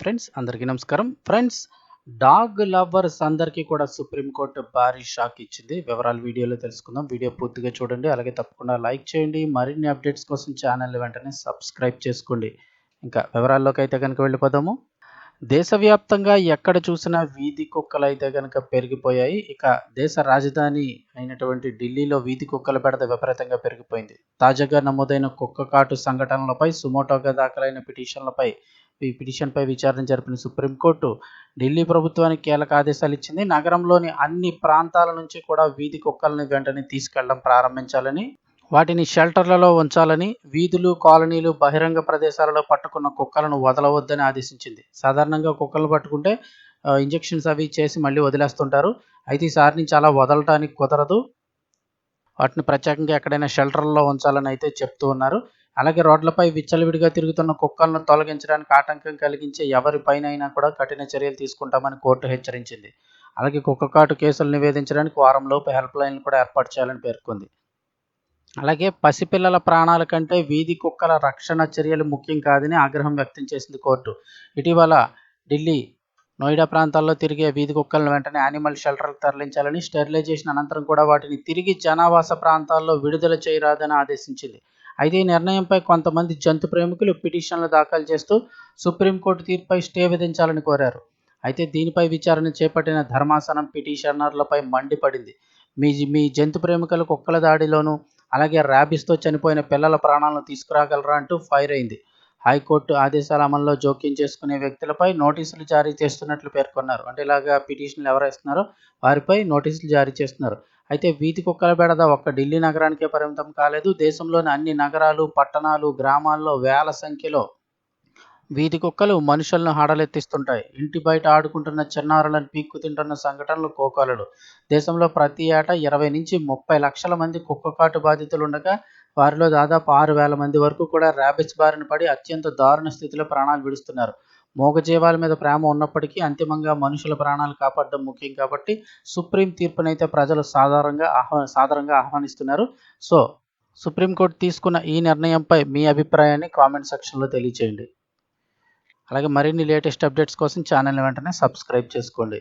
Friends అందరికీ నమస్కారం. Friends dog lovers అందరికీ కూడా సుప్రీంకోర్టు భారీ షాక్ ఇచ్చింది. వివరాలు వీడియోలో తెలుసుకుందాం. వీడియో పూర్తిగా చూడండి. అలాగే తప్పకుండా లైక్ చేయండి. మరిన్ని అప్డేట్స్ కోసం ఛానల్ వెంటనే సబ్స్క్రైబ్ చేసుకోండి. ఇంకా వివరాల్లోకి అయితే కనుక వెళ్ళిపోదాము. దేశవ్యాప్తంగా ఎక్కడ చూసినా వీధి కుక్కలు అయితే కనుక పెరిగిపోయాయి. ఇక దేశ రాజధాని అయినటువంటి ఢిల్లీలో వీధి కుక్కల బెడద విపరీతంగా పెరిగిపోయింది. తాజాగా నమోదైన కుక్క కాటు సంఘటనలపై సుమోటోగా దాఖలైన పిటిషన్లపై ఈ పిటిషన్పై విచారణ జరిపిన సుప్రీంకోర్టు ఢిల్లీ ప్రభుత్వానికి కీలక ఆదేశాలు ఇచ్చింది. నగరంలోని అన్ని ప్రాంతాల నుంచి కూడా వీధి కుక్కలను వెంటనే తీసుకెళ్ళడం ప్రారంభించాలని వాటిని షెల్టర్లలో ఉంచాలని వీధులు కాలనీలు బహిరంగ ప్రదేశాలలో పట్టుకున్న కుక్కలను వదలవద్దని ఆదేశించింది. సాధారణంగా కుక్కలను పట్టుకుంటే ఇంజెక్షన్స్ అవి చేసి మళ్ళీ వదిలేస్తుంటారు. అయితే ఈసారి నుంచి అలా వదలటానికి కుదరదు. వాటిని ప్రత్యేకంగా ఎక్కడైనా షెల్టర్లలో ఉంచాలని అయితే చెప్తూ ఉన్నారు. అలాగే రోడ్లపై విచ్చలవిడిగా తిరుగుతున్న కుక్కలను తొలగించడానికి ఆటంకం కలిగించే ఎవరిపైనైనా కూడా కఠిన చర్యలు తీసుకుంటామని కోర్టు హెచ్చరించింది. అలాగే కుక్క కాటు కేసులు నివేదించడానికి వారంలోపు హెల్ప్ లైన్లు కూడా ఏర్పాటు చేయాలని పేర్కొంది. అలాగే పసిపిల్లల ప్రాణాల కంటే వీధి కుక్కల రక్షణ చర్యలు ముఖ్యం కాదని ఆగ్రహం వ్యక్తం చేసింది కోర్టు. ఇటీవల ఢిల్లీ నోయిడా ప్రాంతాల్లో తిరిగే వీధి కుక్కలను వెంటనే యానిమల్ షెల్టర్లకు తరలించాలని స్టెరిలైజేషన్ అనంతరం కూడా వాటిని తిరిగి జనావాస ప్రాంతాల్లో విడుదల చేయరాదని ఆదేశించింది. అయితే ఈ నిర్ణయంపై కొంతమంది జంతు ప్రేమికులు పిటిషన్లు దాఖలు చేస్తూ సుప్రీంకోర్టు తీర్పుపై స్టే విధించాలని కోరారు. అయితే దీనిపై విచారణ చేపట్టిన ధర్మాసనం పిటిషనర్లపై మండిపడింది. మీ మీ జంతు ప్రేమికులు కుక్కల దాడిలోనూ అలాగే ర్యాబిస్తో చనిపోయిన పిల్లల ప్రాణాలను తీసుకురాగలరా అంటూ ఫైర్ అయింది. హైకోర్టు ఆదేశాల అమల్లో జోక్యం చేసుకునే వ్యక్తులపై నోటీసులు జారీ చేస్తున్నట్లు పేర్కొన్నారు. అంటే ఇలాగా పిటిషన్లు ఎవరేస్తున్నారో వారిపై నోటీసులు జారీ చేస్తున్నారు. అయితే వీధి కుక్కల బెడద ఒక్క ఢిల్లీ నగరానికే పరిమితం కాలేదు. దేశంలోని అన్ని నగరాలు పట్టణాలు గ్రామాల్లో వేల సంఖ్యలో వీధి కుక్కలు మనుషులను హడలెత్తిస్తుంటాయి. ఇంటి బయట ఆడుకుంటున్న చిన్నారులను పీక్కు తింటున్న సంఘటనలు కోకాలలు. దేశంలో ప్రతి ఏటా ఇరవై నుంచి ముప్పై లక్షల మంది కుక్క కాటు బాధితులు ఉండగా వారిలో దాదాపు ఆరు వేల మంది వరకు కూడా ర్యాబిట్స్ బారిన పడి అత్యంత దారుణ స్థితిలో ప్రాణాలు విడుస్తున్నారు. మూగజీవాల మీద ప్రేమ ఉన్నప్పటికీ అంతిమంగా మనుషుల ప్రాణాలు కాపాడడం ముఖ్యం కాబట్టి సుప్రీం తీర్పునైతే ప్రజలు సాధారణంగా ఆహ్వా సాధారణంగా ఆహ్వానిస్తున్నారు. సో సుప్రీంకోర్టు తీసుకున్న ఈ నిర్ణయంపై మీ అభిప్రాయాన్ని కామెంట్ సెక్షన్లో తెలియచేయండి. అలాగే మరిన్ని లేటెస్ట్ అప్డేట్స్ కోసం ఛానల్ని వెంటనే సబ్స్క్రైబ్ చేసుకోండి.